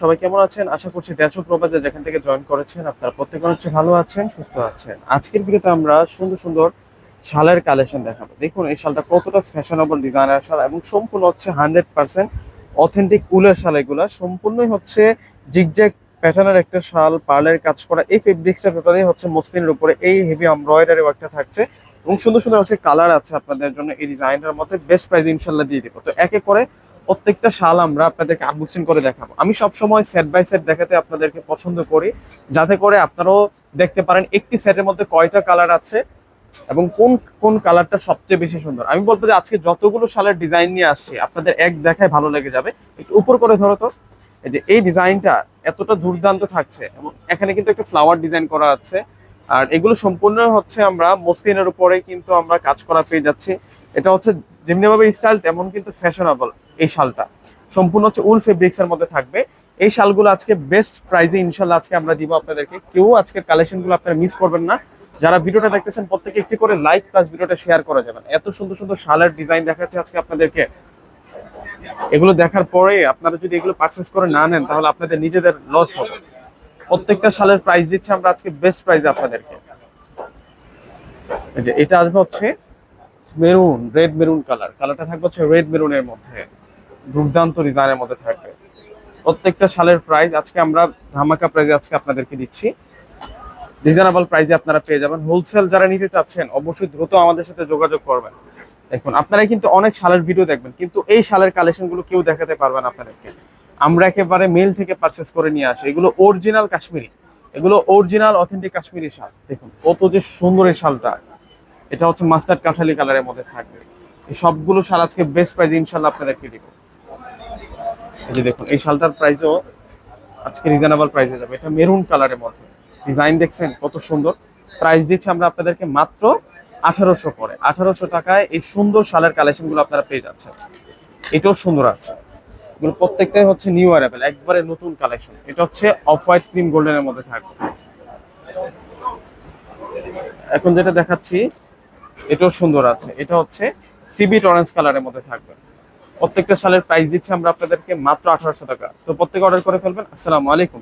সবাই কেমন আছেন? আশা করছি দেশ প্রবাসে যেখান থেকে জয়েন করেছেন, আপনারা প্রত্যেকে হচ্ছে ভালো আছেন, সুস্থ আছেন। আজকের ভিডিওতে আমরা সুন্দর সুন্দর শালের কালেকশন দেখাবো। দেখুন, এই শালটা কতটা ফ্যাশনেবল ডিজাইনার শাল এবং সম্পূর্ণ হচ্ছে হান্ড্রেড পার্সেন্ট অথেন্টিক উলের শাল এগুলা। সম্পূর্ণই হচ্ছে জিগজ্যাগ প্যাটার্নের একটা শাল পার্লের কাজ করা। এই ফেব্রিক্সটা টোটালি হচ্ছে মসলিনের উপরে। এই হেভি এমব্রয়ডারি ওয়ার্কটা থাকছে এবং সুন্দর সুন্দর হচ্ছে কালার আছে আপনাদের জন্য। এই ডিজাইনটার মধ্যে বেস্ট প্রাইস ইনশাল্লাহ দিয়ে দিব। তো একে করে প্রত্যেকটা শাল আমরা আপনাদেরকে আনবক্সিং করে দেখাবো। আমি সবসময় সেট বাই সেট দেখাতে আপনাদেরকে পছন্দ করি, যাতে করে আপনারাও দেখতে পারেন একটি সেটের মধ্যে কয়টা কালার আছে এবং কোন কোন কালারটা সবচেয়ে বেশি সুন্দর। আমি বলব যে আজকে যতগুলো শালের ডিজাইন নিয়ে আসছি, আপনাদের এক দেখায় ভালো লেগে যাবে। একটু উপর করে ধরো তো। এই যে এই ডিজাইনটা এতটা দুর্দান্ত থাকছে এবং এখানে কিন্তু একটা ফ্লাওয়ার ডিজাইন করা আছে। আর এগুলো সম্পূর্ণ হচ্ছে আমরা মসলিনের উপরে কিন্তু আমরা কাজ করা পেয়ে যাচ্ছি। এটা হচ্ছে যেমনিভাবে স্টাইল তেমন কিন্তু ফ্যাশনেবল এই শালটা। সম্পূর্ণ হচ্ছে উল ফেব্রিক্স এর মধ্যে থাকবে। এই শালগুলো আজকে বেস্ট প্রাইজে ইনশাল্লাহ আজকে আমরা দিব আপনাদেরকে। কেউ আজকের কালেকশনগুলো আপনারা মিস করবেন না। যারা ভিডিওটা দেখতেছেন, প্রত্যেকে একটি করে লাইক প্লাস ভিডিওটা শেয়ার করা যাবেন। এত সুন্দর সুন্দর শালের ডিজাইন দেখাচ্ছে আজকে আপনাদেরকে। এগুলো দেখার পরে আপনারা যদি এগুলো পারচেস করে না নেন, তাহলে আপনাদের নিজেদের লস হবে। প্রত্যেকটা শালের প্রাইস দিচ্ছে আমরা আজকে বেস্ট প্রাইজে আপনাদেরকে। এটা আসবে হচ্ছে মেরুন, রেড মেরুন কালার। কালারটা থাকবে হচ্ছে রেড মেরুনের মধ্যে। দুর্দান্ত ডিজাইনের মধ্যে থাকবে। প্রত্যেকটা শালের প্রাইস আজকে আমরা ধামাকা প্রাইজে আজকে আপনাদেরকে দিচ্ছি। রিজনেবল প্রাইজে আপনারা পেয়ে যাবেন। হোলসেল যারা নিতে চাচ্ছেন, অবশ্যই দ্রুত আমাদের সাথে যোগাযোগ করবেন। দেখুন আপনারা কিন্তু অনেক শালের ভিডিও দেখবেন, কিন্তু এই শালের কালেকশনগুলো কেউ দেখাতে পারবেন আপনাদেরকে। আমরা একেবারে মেল থেকে পারচেস করে নিয়ে আসি। এগুলো অরিজিনাল কাশ্মীরি। এগুলো অরিজিনাল অথেন্টিক কাশ্মীরি শাল। দেখুন, কত যে সুন্দর এই শালটা। এটা হচ্ছে মাস্টার্ড কাঠালি কালারের মধ্যে থাকবে। এই সবগুলো শাল আজকে বেস্ট প্রাইস ইনশাল্লাহ আপনাদেরকে দিব। এই যে দেখুন, এই শালটার প্রাইসও আজকে রিজনেবল প্রাইসে যাবে। এটা মেরুন কালারের মধ্যে। ডিজাইন দেখছেন, কত সুন্দর। প্রাইস দিচ্ছি আমরা আপনাদেরকে মাত্র আঠারোশো করে। আঠারোশো টাকায় এই সুন্দর শালের কালেকশনগুলো আপনারা পেয়ে যাচ্ছেন। এটাও সুন্দর আছে। এগুলো প্রত্যেকটাই হচ্ছে নিউ অ্যারাইভেল একবারে নতুন কালেকশন এটা হচ্ছে অফ হোয়াইট ক্রিম গোল্ডেনের মধ্যে থাকবে। এখন যেটা দেখাচ্ছি এটাও সুন্দর আছে। এটা হচ্ছে সিবিট অরেঞ্জ কালারের মধ্যে থাকবে। প্রত্যেকটা সালের প্রাইস দিচ্ছি আমরা আপনাদেরকে মাত্র আঠারোশো টাকা। তো প্রত্যেকে অর্ডার করে ফেলবেন। আসসালামু আলাইকুম।